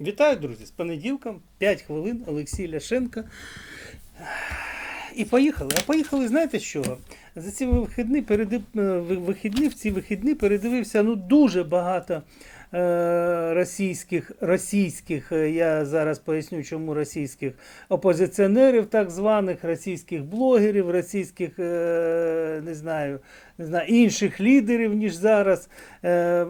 Вітаю, друзі, з понеділком, 5 хвилин, Олексій Ляшенко. І поїхали. А поїхали, знаєте що? За ці вихідні, передив, е, вихідні в ці вихідні передивився ну, дуже багато е, російських, російських, е, я зараз поясню, чому російських опозиціонерів, так званих, російських блогерів, російських, е, не знаю, не знаю, інших лідерів, ніж зараз. Е,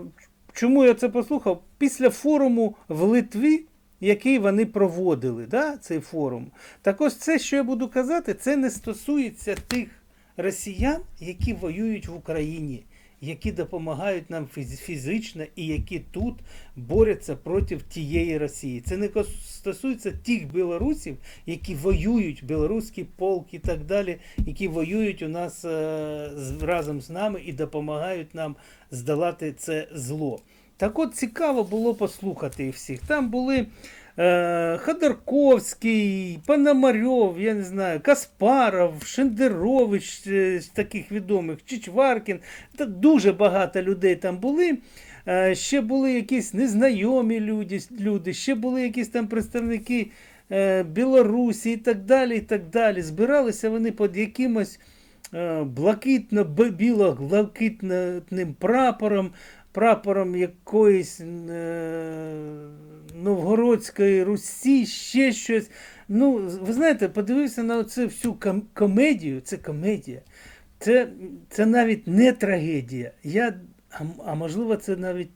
Чому я це послухав? Після форуму в Литві, який вони проводили, да, цей форум. Так ось це, що я буду казати, це не стосується тих росіян, які воюють в Україні, які допомагають нам фізично і які тут борються проти тієї Росії. Це не стосується тих білорусів, які воюють, білоруський полк і так далі, які воюють у нас е, разом з нами і допомагають нам здолати це зло. Так от цікаво було послухати їх всіх. Там були е, Ходорковський, Пономарьов, я не знаю, Каспаров, Шендерович е, таких відомих, Чичваркін. Та дуже багато людей там були. Е, ще були якісь незнайомі люди, люди, ще були якісь там представники е, Білорусі і так далі. і так далі. Збиралися вони під якимось е, блакитно-біло-блакитним прапором, прапором якоїсь е, Новгородської Русі, ще щось. Ну, ви знаєте, подивився на цю всю ком- комедію, це комедія. Це, це навіть не трагедія. Я, а, а можливо, це навіть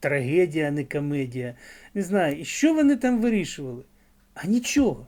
трагедія, а не комедія. Не знаю. І що вони там вирішували? А нічого.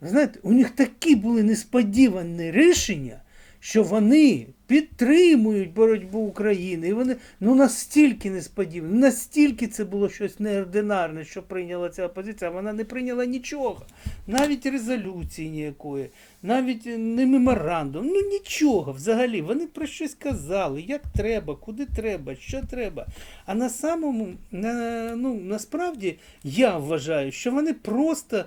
Ви знаєте, у них такі були несподівані рішення, що вони підтримують боротьбу України. І вони ну настільки несподівано, настільки це було щось неординарне, що прийняла ця опозиція, вона не прийняла нічого. Навіть резолюції ніякої, навіть не меморандум, ну нічого взагалі. Вони про щось казали, як треба, куди треба, що треба. А на самому, на, ну, насправді, я вважаю, що вони просто е,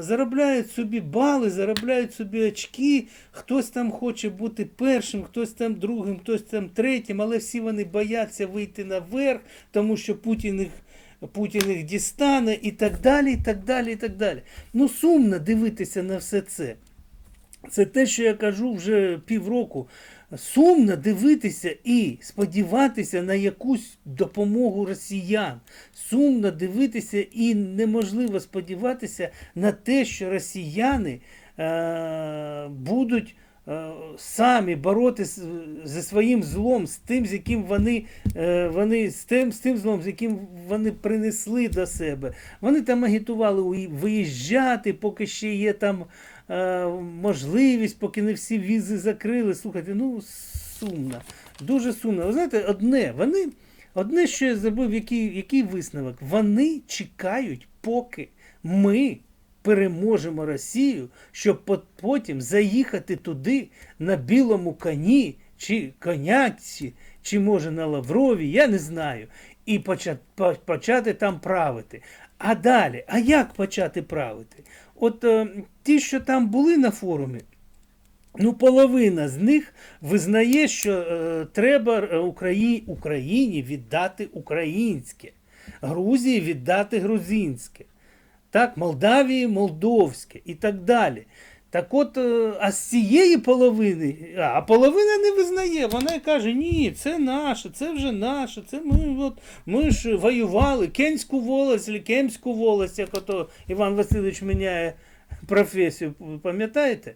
заробляють собі бали, заробляють собі очки. Хтось там хоче бути першим, хтось там другим, хтось там третім, але всі вони бояться вийти наверх, тому що Путін їх. Путін їх дістане і так далі, і так далі, і так далі. Ну, сумно дивитися на все це. Це те, що я кажу вже півроку. Сумно дивитися і сподіватися на якусь допомогу росіян. Сумно дивитися і неможливо сподіватися на те, що росіяни е, будуть самі боротися зі своїм злом, з тим, з яким вони, е, вони з тим, з тим злом, з яким вони принесли до себе. Вони там агітували виїжджати, поки ще є там е, можливість, поки не всі візи закрили. Слухайте, ну сумно, дуже сумно. Ви знаєте, одне, вони, одне, що я забув, який, який висновок, вони чекають, поки ми переможемо Росію, щоб потім заїхати туди на білому коні, чи коняці, чи може на Лаврові, я не знаю, і почати, почати там правити. А далі, а як почати правити? От е, ті, що там були на форумі, Ну, половина з них визнає, що е, треба е, Украї... Україні віддати українське, Грузії віддати грузинське, так, Молдавії молдовське і так далі. Так от, е, а з цієї половини, а, половина не визнає, вона каже, ні, це наше, це вже наше, це ми, от, ми ж воювали, Кенську волость, Кемську волость, як ото Іван Васильович міняє професію, пам'ятаєте?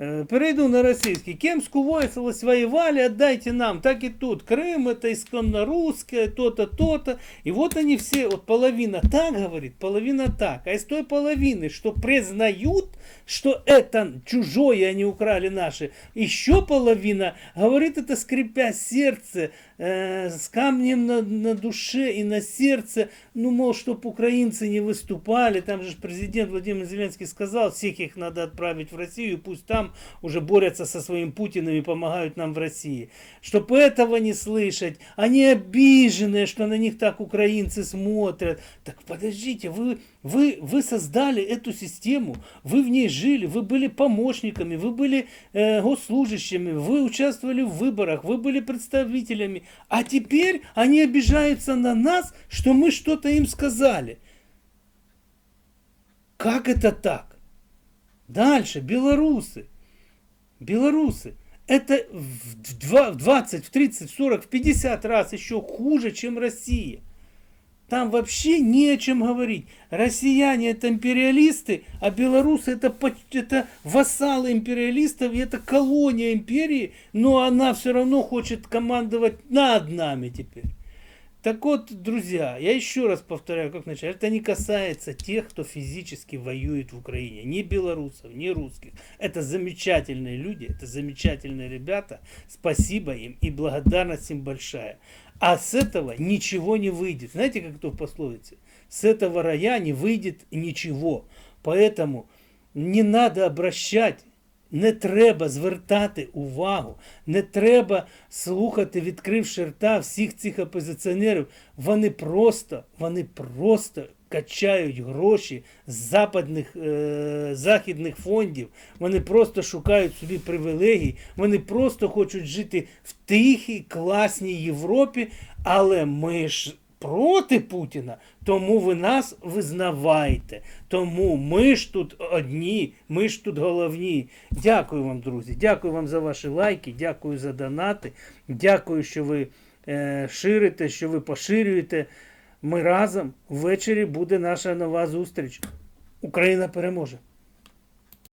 Э, Перейду на российский. Кемскую волость воевали, отдайте нам. Так и тут. Крым это исконно русское, то-то, то-то. И вот они все, вот половина так говорит, половина так. А из той половины, что признают, что это чужое, они украли наши, еще половина говорит это скрипя сердце, э, с камнем на, на душе и на сердце. Ну, мол, чтоб украинцы не выступали. Там же ж президент Владимир Зеленский сказал, всех их надо отправить в Россию, и пусть там уже борются со своим Путиным и помогают нам в России. Чтоб этого не слышать. Они обиженные, что на них так украинцы смотрят. Так подождите, вы, вы, вы создали эту систему, вы в ней жили, вы были помощниками, вы были э, госслужащими, вы участвовали в выборах, вы были представителями. А теперь они обижаются на нас, что мы что-то им сказали. Как это так? Дальше, белорусы. Белорусы. Это в два- в 20, в 30, в 40, в 50 раз еще хуже, чем Россия. Там вообще не о чем говорить. Россияне это империалисты, а белорусы это, это вассалы империалистов, и это колония империи, но она все равно хочет командовать над нами теперь. Так вот, друзья, я еще раз повторяю, как начать, это не касается тех, кто физически воюет в Украине, ни белорусов, ни русских. Это замечательные люди, это замечательные ребята. Спасибо им и благодарность им большая. А с этого ничего не выйдет. Знаете, как то в пословице? С этого рая не выйдет ничего. Поэтому не надо обращать не треба звертати увагу, не треба слухати, відкривши рта всіх цих опозиціонерів. Вони просто, вони просто качають гроші з западних, е, західних фондів. Вони просто шукають собі привілегій. Вони просто хочуть жити в тихій, класній Європі, але ми ж проти Путіна, тому ви нас визнавайте. Тому ми ж тут одні, ми ж тут головні. Дякую вам, друзі. Дякую вам за ваші лайки, дякую за донати. Дякую, що ви е, ширите, що ви поширюєте. Ми разом ввечері буде наша нова зустріч. Україна переможе.